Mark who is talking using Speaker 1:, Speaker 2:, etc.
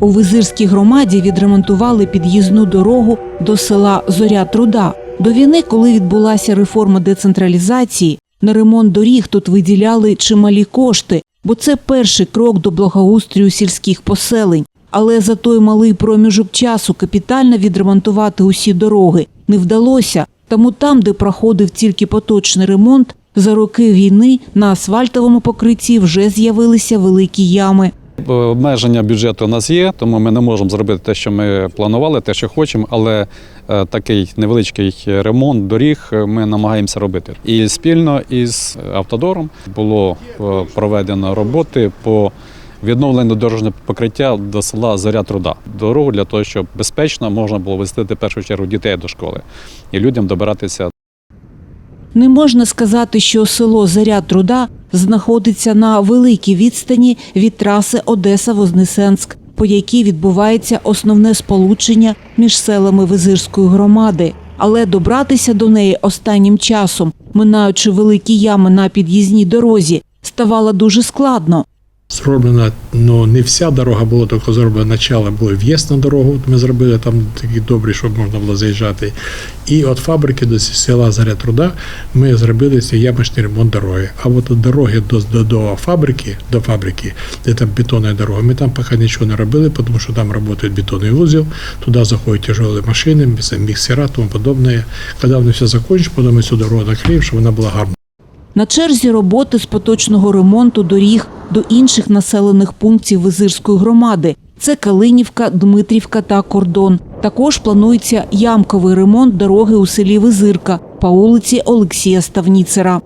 Speaker 1: У Визирській громаді відремонтували під'їзну дорогу до села Зоря Труда. До війни, коли відбулася реформа децентралізації, на ремонт доріг тут виділяли чималі кошти, бо це перший крок до благоустрою сільських поселень. Але за той малий проміжок часу капітально відремонтувати усі дороги не вдалося. Тому там, де проходив тільки поточний ремонт, за роки війни на асфальтовому покритті вже з'явилися великі ями.
Speaker 2: Обмеження бюджету у нас є, тому ми не можемо зробити те, що ми планували, те, що хочемо, але е, такий невеличкий ремонт доріг е, ми намагаємося робити. І спільно із автодором було е, проведено роботи по відновленню дорожнього покриття до села Зоря Труда. Дорогу для того, щоб безпечно можна було вести першу чергу дітей до школи і людям добиратися
Speaker 1: Не можна сказати, що село Заря Труда знаходиться на великій відстані від траси Одеса-Вознесенськ, по якій відбувається основне сполучення між селами Визирської громади. Але добратися до неї останнім часом, минаючи великі ями на під'їзній дорозі, ставало дуже складно.
Speaker 3: Зроблена, ну не вся дорога була, тільки зроблена начало, було в'їзд на дорогу. Ми зробили там такі добрі, щоб можна було заїжджати. І від фабрики до села Заря Труда ми зробили ямочний ремонт дороги. А от дороги до, до, до фабрики, до фабрики, де там бетонна дорога, ми там поки нічого не робили, тому що там працює бетонний вузол, туди заходять тяжелі машини, міксера, тому подобне. Коли вони все закінчать, потім ми цю дорогу накриємо, щоб вона була гарна.
Speaker 1: На черзі роботи з поточного ремонту доріг до інших населених пунктів Визирської громади. Це Калинівка, Дмитрівка та Кордон. Також планується ямковий ремонт дороги у селі Визирка по вулиці Олексія Ставніцера.